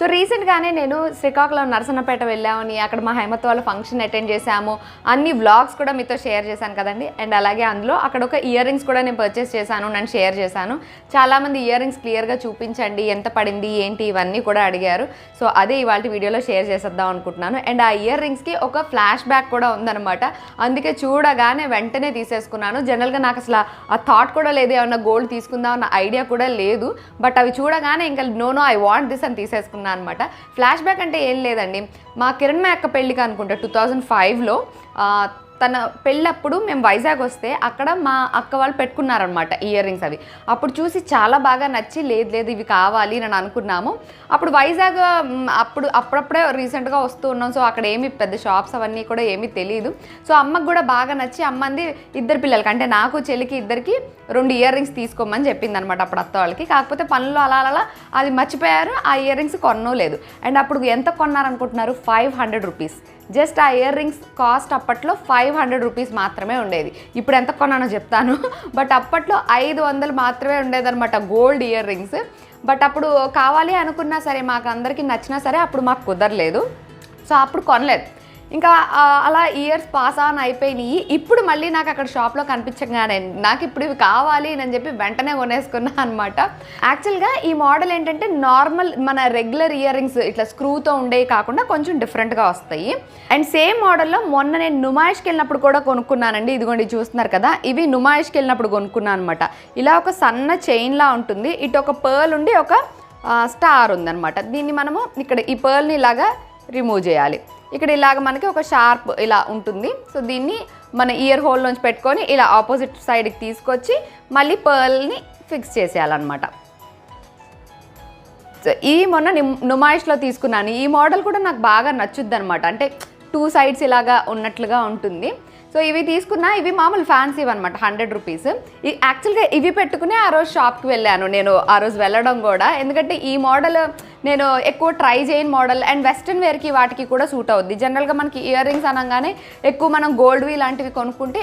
So రీసెంట్గానే నేను శ్రీకాకుళం నరసన్నపేట వెళ్ళామని అక్కడ మా హేమత్ వాళ్ళ ఫంక్షన్ అటెండ్ చేశాము. అన్ని వ్లాగ్స్ కూడా మీతో షేర్ చేశాను కదండి. అండ్ అలాగే అందులో అక్కడ ఒక ఇయర్ రింగ్స్ కూడా నేను పర్చేస్ చేశాను నేను షేర్ చేశాను. చాలామంది ఇయర్ రింగ్స్ క్లియర్గా చూపించండి ఎంత పడింది ఏంటి ఇవన్నీ కూడా అడిగారు. సో అదే ఇవాళ వీడియోలో షేర్ చేసేద్దాం అనుకుంటున్నాను. అండ్ ఆ ఇయర్ రింగ్స్కి ఒక ఫ్లాష్ బ్యాక్ కూడా ఉందన్నమాట. అందుకే చూడగానే వెంటనే తీసేసుకున్నాను. జనరల్గా నాకు అసలు ఆ థాట్ కూడా లేదు ఏమన్నా గోల్డ్ తీసుకుందాం అన్న ఐడియా కూడా లేదు. బట్ అవి చూడగానే ఇంకా no no I want this అని తీసేసుకున్నాను. అనమాట ఫ్లాష్ బ్యాక్ అంటే ఏం లేదండి. మా కిరణ్ మా అక్క పెళ్ళికి అనుకుంటా టూ థౌజండ్ ఫైవ్లో తన పెళ్ళప్పుడు మేము వైజాగ్ వస్తే అక్కడ మా అక్క వాళ్ళు పెట్టుకున్నారనమాట ఇయర్ రింగ్స్ అవి. అప్పుడు చూసి చాలా బాగా నచ్చి లేదు లేదు ఇవి కావాలి అని అనుకున్నాము. అప్పుడు వైజాగ్ అప్పుడు అప్పుడప్పుడే రీసెంట్గా వస్తూ ఉన్నాం. సో అక్కడ ఏమి పెద్ద షాప్స్ అవన్నీ కూడా ఏమీ తెలియదు సో అమ్మకు కూడా బాగా నచ్చి అమ్మంది ఇద్దరు పిల్లలకి అంటే నాకు చెల్లికి ఇద్దరికి రెండు ఇయర్ రింగ్స్ తీసుకోమని చెప్పింది అనమాట అప్పుడు అత్త వాళ్ళకి. కాకపోతే పనులు అలా అలా అది మర్చిపోయారు. ఆ ఇయర్ రింగ్స్ కొనలేదు లేదు. అండ్ అప్పుడు ఎంత కొన్నారనుకుంటున్నారు? ఫైవ్ హండ్రెడ్ రూపీస్ జస్ట్ ఆ ఇయర్ రింగ్స్ కాస్ట్ అప్పట్లో ఫైవ్ హండ్రెడ్ రూపీస్ మాత్రమే ఉండేది. ఇప్పుడు ఎంత కొన్నానో చెప్తాను. బట్ అప్పట్లో ఐదు వందలు మాత్రమే ఉండేదన్నమాట గోల్డ్ ఇయర్ రింగ్స్. బట్ అప్పుడు కావాలి అనుకున్నా సరే మాకు అందరికీ నచ్చినా సరే అప్పుడు మాకు కుదరలేదు. సో అప్పుడు కొనలేదు. ఇంకా అలా ఇయర్స్ పాస్ ఆన్ అయిపోయినాయి. ఇప్పుడు మళ్ళీ నాకు అక్కడ షాప్లో కనిపించగానే నాకు ఇప్పుడు ఇవి కావాలి అని చెప్పి వెంటనే కొనేసుకున్నా అనమాట యాక్చువల్గా ఈ మోడల్ ఏంటంటే నార్మల్ మన రెగ్యులర్ ఇయర్ రింగ్స్ ఇట్లా స్క్రూతో ఉండేవి కాకుండా కొంచెం డిఫరెంట్గా వస్తాయి. అండ్ సేమ్ మోడల్లో మొన్న నేను నుమాయిష్కి వెళ్ళినప్పుడు కూడా కొనుక్కున్నానండి. ఇదిగోండి చూస్తున్నారు కదా ఇవి నుమాయిష్కి వెళ్ళినప్పుడు కొనుక్కున్నాను అనమాట ఇలా ఒక సన్న చైన్లా ఉంటుంది. ఇటు ఒక పర్ల్ ఉండి ఒక స్టార్ ఉందనమాట దీన్ని మనము ఇక్కడ ఈ పర్ల్ని ఇలాగా రిమూవ్ చేయాలి. ఇక్కడ ఇలాగ మనకి ఒక షార్ప్ ఇలా ఉంటుంది. సో దీన్ని మన ఇయర్ హోల్ నుంచి పెట్టుకొని ఇలా ఆపోజిట్ సైడ్కి తీసుకొచ్చి మళ్ళీ పర్ల్ని ఫిక్స్ చేసేయాలన్నమాట. సో ఈ మొన్న నుమాయిష్లో తీసుకున్నాను. ఈ మోడల్ కూడా నాకు బాగా నచ్చుద్ది అనమాట అంటే టూ సైడ్స్ ఇలాగా ఉన్నట్లుగా ఉంటుంది. సో ఇవి తీసుకున్నా ఇవి మామూలు ఫ్యాన్సీ అనమాట హండ్రెడ్ రూపీస్ ఈ యాక్చువల్గా ఇవి పెట్టుకుని ఆ రోజు షాప్కి వెళ్ళాను నేను ఆ రోజు వెళ్ళడం కూడా. ఎందుకంటే ఈ మోడల్ నేను ఎక్కువ ట్రై చేయని మోడల్ అండ్ వెస్ట్రన్ వేర్కి వాటికి కూడా సూట్ అవుద్ది. జనరల్గా మనకి ఇయర్ రింగ్స్ అనగానే ఎక్కువ మనం గోల్డ్వి లాంటివి కొనుక్కుంటే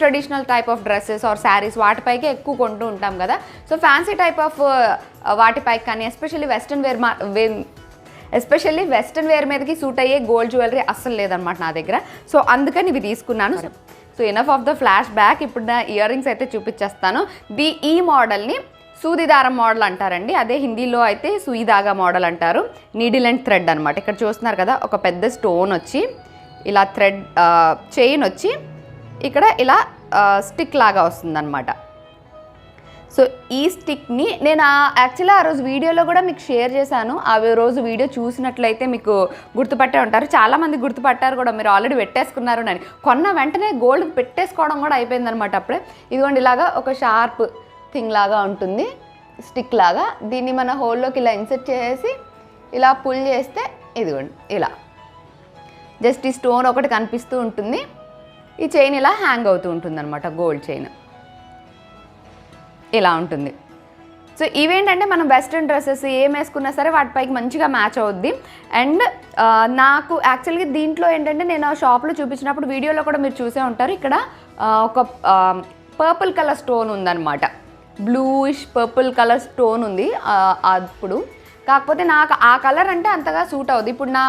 traditional type of dresses or saris వాటిపైకి ఎక్కువ కొంటూ ఉంటాం కదా. సో ఫ్యాన్సీ టైప్ ఆఫ్ వాటిపైకి కానీ ఎస్పెషల్లీ వెస్ట్రన్ వేర్ మా ఎస్పెషల్లీ వెస్ట్రన్ వేర్ మీదకి సూట్ అయ్యే గోల్డ్ జ్యువెలరీ అస్సలు లేదనమాట నా దగ్గర. సో అందుకని ఇవి తీసుకున్నాను. So enough of the flashback ఇప్పుడు నా ఇయర్ రింగ్స్ అయితే చూపించేస్తాను. ది ఈ మోడల్ని సూదిదారం మోడల్ అంటారండి. అదే హిందీలో అయితే సూయిదాగా మోడల్ అంటారు. నీడిల్ అండ్ థ్రెడ్ అనమాట ఇక్కడ చూస్తున్నారు కదా ఒక పెద్ద స్టోన్ వచ్చి ఇలా థ్రెడ్ చైన్ వచ్చి ఇక్కడ ఇలా స్టిక్ లాగా వస్తుందన్నమాట. సో ఈ స్టిక్ని నేను యాక్చువల్లీ ఆ రోజు వీడియోలో కూడా మీకు షేర్ చేశాను. ఆ రోజు వీడియో చూసినట్లయితే మీకు గుర్తుపట్టే ఉంటారు. చాలామంది గుర్తుపట్టారు కూడా మీరు ఆల్రెడీ పెట్టేసుకున్నారు అని. కొన్న వెంటనే గోల్డ్ పెట్టేసుకోవడం కూడా అయిపోయిందనమాట అప్పుడే. ఇదిగోండి ఇలాగా ఒక షార్ప్ థింగ్ లాగా ఉంటుంది. స్టిక్ లాగా. దీన్ని మన హోల్లోకి ఇలా ఇన్సెట్ చేసి ఇలా పుల్ చేస్తే ఇదిగోండి ఇలా. జస్ట్ ఈ స్టోన్ ఒకటి కనిపిస్తూ ఉంటుంది. ఈ చైన్ ఇలా హ్యాంగ్ అవుతూ ఉంటుంది అనమాట గోల్డ్ చైన్ ఇలా ఉంటుంది. సో ఇవేంటంటే మనం వెస్ట్రన్ డ్రెస్సెస్ ఏం వేసుకున్నా సరే వాటిపైకి మంచిగా మ్యాచ్ అవుద్ది. అండ్ నాకు యాక్చువల్గా దీంట్లో ఏంటంటే నేను ఆ షాప్లో చూపించినప్పుడు వీడియోలో కూడా మీరు చూసే ఉంటారు. ఇక్కడ ఒక పర్పుల్ కలర్ స్టోన్ ఉందన్నమాట. బ్లూయిష్ పర్పుల్ కలర్ స్టోన్ ఉంది అప్పుడు. కాకపోతే నాకు ఆ కలర్ అంటే అంతగా సూట్ అవుద్ది ఇప్పుడు నా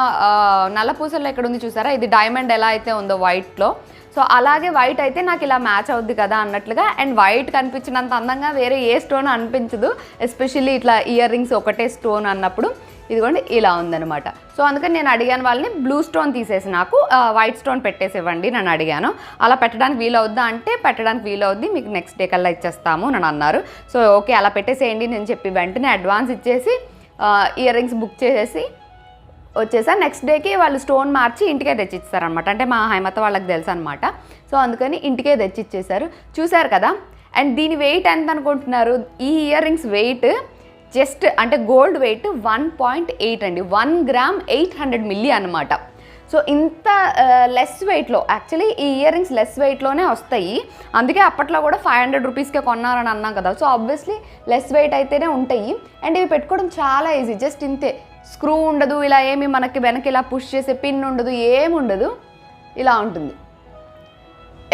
నల్ల పూసల్లో ఎక్కడ ఉంది చూసారా? ఇది డైమండ్ ఎలా అయితే ఉందో వైట్లో. సో అలాగే వైట్ అయితే నాకు ఇలా మ్యాచ్ అవుద్ది కదా అన్నట్లుగా అండ్ వైట్ కనిపించినంత అందంగా వేరే ఏ స్టోన్ అనిపించదు ఎస్పెషల్లీ ఇట్లా ఇయర్ రింగ్స్ ఒకటే స్టోన్ అన్నప్పుడు. ఇదిగోండి ఇలా ఉందనమాట సో అందుకని నేను అడిగాను వాళ్ళని బ్లూ స్టోన్ తీసేసి నాకు వైట్ స్టోన్ పెట్టేసి ఇవ్వండి నన్ను అడిగాను. అలా పెట్టడానికి వీలవుద్దా? అంటే పెట్టడానికి వీలవుద్ది మీకు నెక్స్ట్ డే కల్లా ఇచ్చేస్తాము నన్ను అన్నారు. సో ఓకే అలా పెట్టేసేయండి నేను చెప్పి వెంటనే అడ్వాన్స్ ఇచ్చేసి ఇయర్ రింగ్స్ బుక్ చేసేసి వచ్చేసా. నెక్స్ట్ డేకి వాళ్ళు స్టోన్ మార్చి ఇంటికే తెచ్చిచ్చారనమాట అంటే మా హైమత వాళ్ళకి తెలుసు అనమాట సో అందుకని ఇంటికే తెచ్చిచ్చేసారు. చూసారు కదా? అండ్ దీని వెయిట్ ఎంత అనుకుంటున్నారు ఈ ఇయర్ రింగ్స్ వెయిట్ జస్ట్ అంటే gold weight one point eight అండి. One gram eight hundred milli అనమాట సో ఇంత లెస్ వెయిట్లో యాక్చువల్లీ ఈ ఇయర్ రింగ్స్ లెస్ వెయిట్లోనే వస్తాయి. అందుకే అప్పట్లో కూడా ఫైవ్ హండ్రెడ్ రూపీస్కే కొన్నారని అన్నాం కదా. సో ఆబ్వియస్లీ లెస్ వెయిట్ అయితేనే ఉంటాయి. అండ్ ఇవి పెట్టుకోవడం చాలా ఈజీ జస్ట్ ఇంతే. స్క్రూ ఉండదు ఇలా ఏమి మనకి వెనక్కి ఇలా పుష్ చేసే పిన్ ఉండదు ఏముండదు ఇలా ఉంటుంది.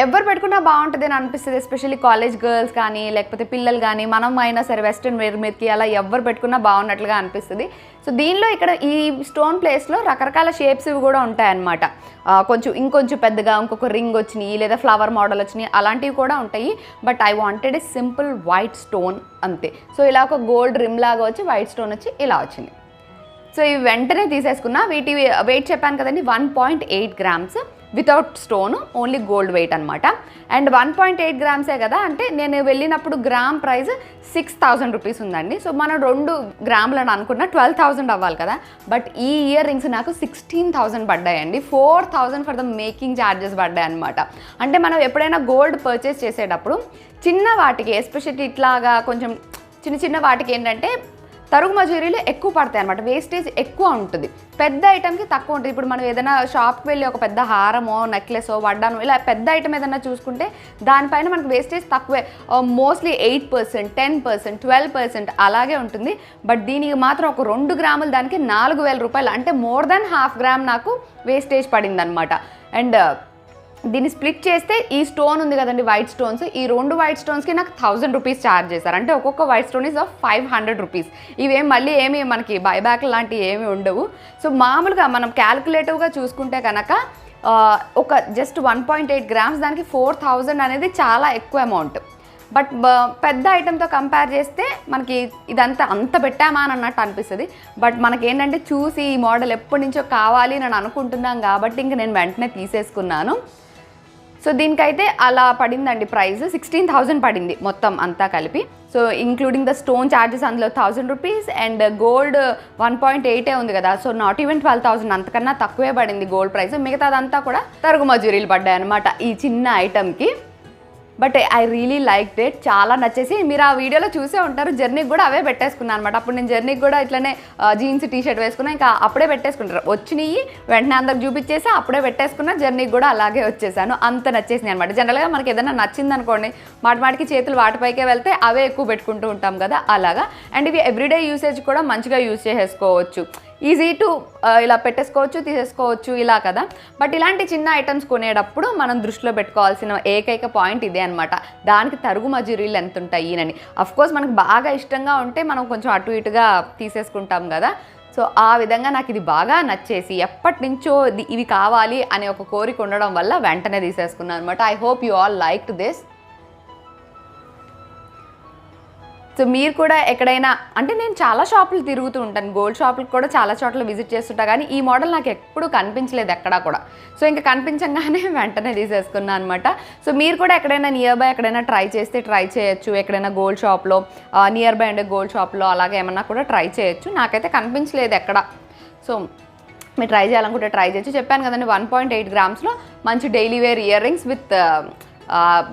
ఎవరు పెట్టుకున్నా బాగుంటుంది అని అనిపిస్తుంది ఎస్పెషల్లీ కాలేజ్ గర్ల్స్ కానీ లేకపోతే పిల్లలు కానీ మనం అయినా సరే వెస్ట్రన్ వేర్ మీదకి అలా ఎవరు పెట్టుకున్నా బాగున్నట్లుగా అనిపిస్తుంది. సో దీనిలో ఇక్కడ ఈ స్టోన్ ప్లేస్లో రకరకాల షేప్స్ ఇవి కూడా ఉంటాయన్నమాట. కొంచెం ఇంకొంచెం పెద్దగా ఇంకొక రింగ్ వచ్చినాయి లేదా ఫ్లవర్ మోడల్ వచ్చినాయి అలాంటివి కూడా ఉంటాయి. But I wanted a simple white stone అంతే. సో ఇలా ఒక గోల్డ్ రిమ్ లాగా వచ్చి వైట్ స్టోన్ వచ్చి ఇలా వచ్చింది. సో ఇవి వెంటనే తీసేసుకున్నా వీటి వెయిట్ చెప్పాను కదండి one point eight grams without stone only gold weight అనమాట అండ్ వన్ పాయింట్ ఎయిట్ గ్రామ్సే కదా అంటే నేను వెళ్ళినప్పుడు gram price six thousand rupees ఉందండి. సో మనం రెండు గ్రాములు అని అనుకున్న ట్వెల్వ్ థౌసండ్ అవ్వాలి కదా. బట్ ఈ ఇయర్ రింగ్స్ నాకు sixteen thousand పడ్డాయండి. Four thousand for the making charges పడ్డాయి అనమాట అంటే మనం ఎప్పుడైనా గోల్డ్ పర్చేస్ చేసేటప్పుడు చిన్న వాటికి ఎస్పెషల్లీ ఇట్లాగా కొంచెం చిన్న చిన్న వాటికి ఏంటంటే తరుగు మజూరీలు ఎక్కువ పడతాయి అనమాట వేస్టేజ్ ఎక్కువ ఉంటుంది. పెద్ద ఐటమ్కి తక్కువ ఉంటుంది. ఇప్పుడు మనం ఏదైనా షాప్కి వెళ్ళి ఒక పెద్ద హారమో నెక్లెసో వడ్డాను ఇలా పెద్ద ఐటమ్ ఏదైనా చూసుకుంటే దానిపైన మనకు వేస్టేజ్ తక్కువే. Mostly eight percent ten percent twelve percent అలాగే ఉంటుంది. బట్ దీనికి మాత్రం ఒక రెండు గ్రాములు దానికి నాలుగు వేల రూపాయలు. అంటే మోర్ దాన్ హాఫ్ గ్రామ్ నాకు వేస్టేజ్ పడింది అనమాట అండ్ దీన్ని స్ప్లిట్ చేస్తే ఈ స్టోన్ ఉంది కదండి వైట్ స్టోన్స్ ఈ రెండు వైట్ స్టోన్స్కి నాకు థౌజండ్ రూపీస్ ఛార్జ్ చేశారు. అంటే ఒక్కొక్క white stone is of five hundred rupees ఇవేం మళ్ళీ ఏమి మనకి బైబ్యాక్ లాంటివి ఏమి ఉండవు. సో మామూలుగా మనం క్యాల్కులేటివ్గా చూసుకుంటే కనుక ఒక just one point eight grams దానికి ఫోర్ థౌజండ్ అనేది చాలా ఎక్కువ అమౌంట్ బట్ పెద్ద ఐటెంతో కంపేర్ చేస్తే మనకి ఇదంతా అంత పెట్టామా అని అన్నట్టు అనిపిస్తుంది. బట్ మనకి ఏంటంటే చూసి ఈ మోడల్ ఎప్పటి నుంచో కావాలి అని అనుకుంటున్నాం కాబట్టి ఇంక నేను వెంటనే తీసేసుకున్నాను. సో దీనికైతే అలా పడిందండి ప్రైస్. సిక్స్టీన్ థౌజండ్ పడింది మొత్తం అంతా కలిపి. So including the stone charges అందులో thousand rupees and gold one point ఎయిటే ఉంది కదా. So not even twelve thousand అంతకన్నా తక్కువే పడింది గోల్డ్ ప్రైస్ మిగతాదంతా కూడా తరుగు మజూరీలు పడ్డాయి అనమాట ఈ చిన్న ఐటమ్కి but I really like that చాలా నచ్చేసి మీరు ఆ వీడియోలో చూసే ఉంటారు. జర్నీకి కూడా అవే పెట్టేసుకున్నాను అనమాట అప్పుడు నేను జర్నీకి కూడా ఇట్లనే జీన్స్ టీ షర్ట్ వేసుకున్నా. ఇంకా అప్పుడే పెట్టేసుకుంటారు. వచ్చినాయి వెంటనే అందరికి చూపించేసి అప్పుడే పెట్టేసుకున్నా జర్నీకి కూడా అలాగే వచ్చేసాను. అంత నచ్చేసింది అనమాట జనరల్గా మనకి ఏదైనా నచ్చింది అనుకోండి మాటిమాటికి చేతులు వాటిపైకే వెళ్తే అవే ఎక్కువ పెట్టుకుంటూ ఉంటాం కదా అలాగా. అండ్ ఇవి ఎవ్రీడే యూసేజ్ కూడా మంచిగా యూజ్ చేసేసుకోవచ్చు. ఈజీ టు ఇలా పెట్టేసుకోవచ్చు తీసేసుకోవచ్చు ఇలా కదా. బట్ ఇలాంటి చిన్న ఐటమ్స్ కొనేటప్పుడు మనం దృష్టిలో పెట్టుకోవాల్సిన ఏకైక పాయింట్ ఇదే అనమాట దానికి తరుగు మజూరీలు ఎంత ఉంటాయి అని కోర్స్ మనకు బాగా ఇష్టంగా ఉంటే మనం కొంచెం అటు ఇటుగా తీసేసుకుంటాం కదా. సో ఆ విధంగా నాకు ఇది బాగా నచ్చేసి ఎప్పటి నుంచో ఇది- ఇవి కావాలి అనే ఒక కోరిక ఉండడం వల్ల వెంటనే తీసేసుకున్నాను అనమాట I hope you all like this so మీరు కూడా ఎక్కడైనా అంటే నేను చాలా షాపులు తిరుగుతూ ఉంటాను. గోల్డ్ షాపులకు కూడా చాలా చోట్ల విజిట్ చేస్తుంటా. కానీ ఈ మోడల్ నాకు ఎప్పుడు కనిపించలేదు ఎక్కడా కూడా. సో ఇంకా కనిపించగానే వెంటనే తీసేసుకున్నాను అనమాట సో మీరు కూడా ఎక్కడైనా నియర్ బై ఎక్కడైనా ట్రై చేస్తే ట్రై చేయొచ్చు. ఎక్కడైనా గోల్డ్ షాప్లో నియర్ బై ఉండే గోల్డ్ షాప్లో అలాగే ఏమన్నా కూడా ట్రై చేయొచ్చు. నాకైతే కనిపించలేదు ఎక్కడ. సో మీరు ట్రై చేయాలనుకుంటే ట్రై చేయొచ్చు. చెప్పాను కదండి వన్ పాయింట్ ఎయిట్ గ్రామ్స్లో మంచి daily wear earrings with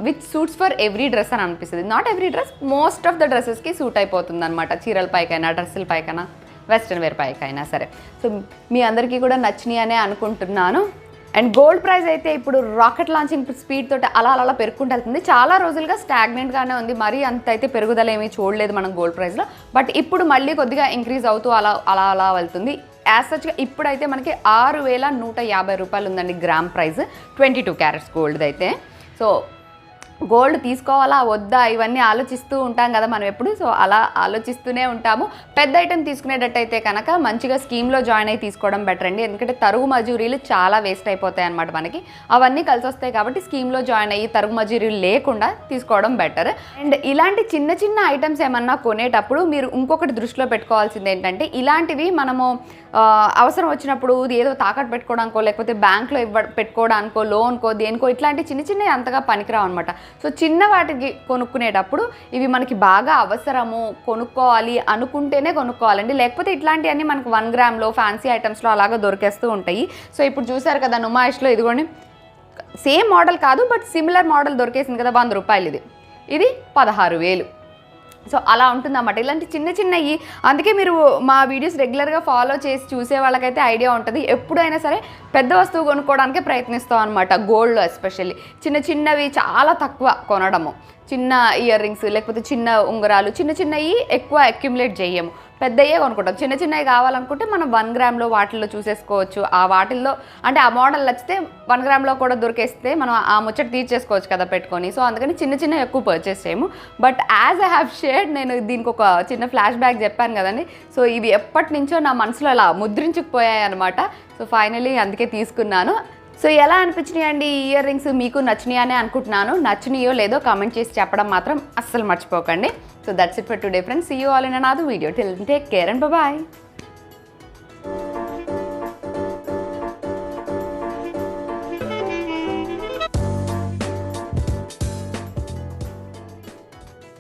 with suits for every dress అని అనిపిస్తుంది. Not every dress most of the డ్రెస్సెస్కి suit అయిపోతుంది అనమాట చీరల పైకైనా డ్రెస్సుల పైకైనా వెస్ట్రన్ వేర్ పైకైనా సరే. సో మీ అందరికీ కూడా నచ్చినాయి అనే అనుకుంటున్నాను. అండ్ గోల్డ్ ప్రైస్ అయితే ఇప్పుడు రాకెట్ లాంచింగ్ స్పీడ్ తోటి అలా అలా అలా పెరుగుకుంటూ వెళ్తుంది. చాలా రోజులుగా స్టాగ్నెంట్గానే ఉంది. మరీ అంత అయితే పెరుగుదల ఏమీ చూడలేదు మనం గోల్డ్ ప్రైస్లో బట్ ఇప్పుడు మళ్ళీ కొద్దిగా ఇంక్రీజ్ అవుతూ అలా అలా అలా వెళ్తుంది. యాజ్ సచ్గా ఇప్పుడైతే మనకి ఆరు వేల నూట యాభై రూపాయలు ఉందండి gram price twenty two carats gold అయితే. సో గోల్డ్ తీసుకోవాలా వద్దా ఇవన్నీ ఆలోచిస్తూ ఉంటాం కదా మనం ఎప్పుడు. సో అలా ఆలోచిస్తూనే ఉంటాము. పెద్ద ఐటెం తీసుకునేటట్టయితే కనుక మంచిగా స్కీమ్లో జాయిన్ అయ్యి తీసుకోవడం బెటర్ అండి. ఎందుకంటే తరుగు మజూరీలు చాలా వేస్ట్ అయిపోతాయి అనమాట మనకి. అవన్నీ కలిసి వస్తాయి కాబట్టి స్కీమ్లో జాయిన్ అయ్యి తరుగు మజూరీలు లేకుండా తీసుకోవడం బెటర్. అండ్ ఇలాంటి చిన్న చిన్న ఐటమ్స్ ఏమన్నా కొనేటప్పుడు మీరు ఇంకొకటి దృష్టిలో పెట్టుకోవాల్సింది ఏంటంటే ఇలాంటివి మనము అవసరం వచ్చినప్పుడు ఇది ఏదో తాకట్టు పెట్టుకోవడానికో లేకపోతే బ్యాంక్లో ఇవ్వ పెట్టుకోవడానికో లోన్కో దేనికో ఇట్లాంటి చిన్న చిన్నవి అంతగా పనికిరావు అనమాట సో చిన్న వాటికి కొనుక్కునేటప్పుడు ఇవి మనకి బాగా అవసరము కొనుక్కోవాలి అనుకుంటేనే కొనుక్కోవాలండి. లేకపోతే ఇట్లాంటివన్నీ మనకు వన్ గ్రామ్లో ఫ్యాన్సీ ఐటమ్స్లో అలాగా దొరికేస్తూ ఉంటాయి. సో ఇప్పుడు చూసారు కదా నుమాయిష్లో ఇదిగోండి. సేమ్ మోడల్ కాదు బట్ సిమిలర్ మోడల్ దొరికేసింది కదా వంద రూపాయలు ఇది. ఇది పదహారు వేలు. సో అలా ఉంటుందన్నమాట. ఇలాంటి చిన్న చిన్నవి అందుకే మీరు మా వీడియోస్ రెగ్యులర్గా ఫాలో చేసి చూసే వాళ్ళకైతే ఐడియా ఉంటుంది. ఎప్పుడైనా సరే పెద్ద వస్తువు కొనుక్కోవడానికే ప్రయత్నిస్తాం అనమాట గోల్డ్లో ఎస్పెషల్లీ. చిన్న చిన్నవి చాలా తక్కువ కొనడము. చిన్న ఇయర్ రింగ్స్ లేకపోతే చిన్న ఉంగరాలు చిన్న చిన్నవి ఎక్కువ అక్యుములేట్ చేయము. పెద్దయ్యే కొనుక్కుంటాం. చిన్న చిన్నవి కావాలనుకుంటే మనం వన్ గ్రామ్లో వాటిల్లో చూసేసుకోవచ్చు. ఆ వాటిల్లో అంటే ఆ మోడల్ నచ్చితే వన్ గ్రామ్లో కూడా దొరికేస్తే మనం ఆ ముచ్చట తీర్చేసుకోవచ్చు కదా పెట్టుకొని. సో అందుకని చిన్న చిన్న ఎక్కువ పర్చేస్ చేయము. But as I have shared నేను దీనికి ఒక చిన్న ఫ్లాష్ బ్యాక్ చెప్పాను కదండి. సో ఇవి ఎప్పటి నుంచో నా మనసులో అలా ముద్రించుకుపోయాయి అనమాట సో ఫైనలీ అందుకే తీసుకున్నాను. సో ఎలా అనిపించినాయి అండి ఈ ఇయర్ రింగ్స్? మీకు నచ్చినాయనే అనుకుంటున్నాను. నచ్చినాయో లేదో కామెంట్ చేసి చెప్పడం మాత్రం అస్సలు మర్చిపోకండి. So that's it for today friends see you all in another video till take care and bye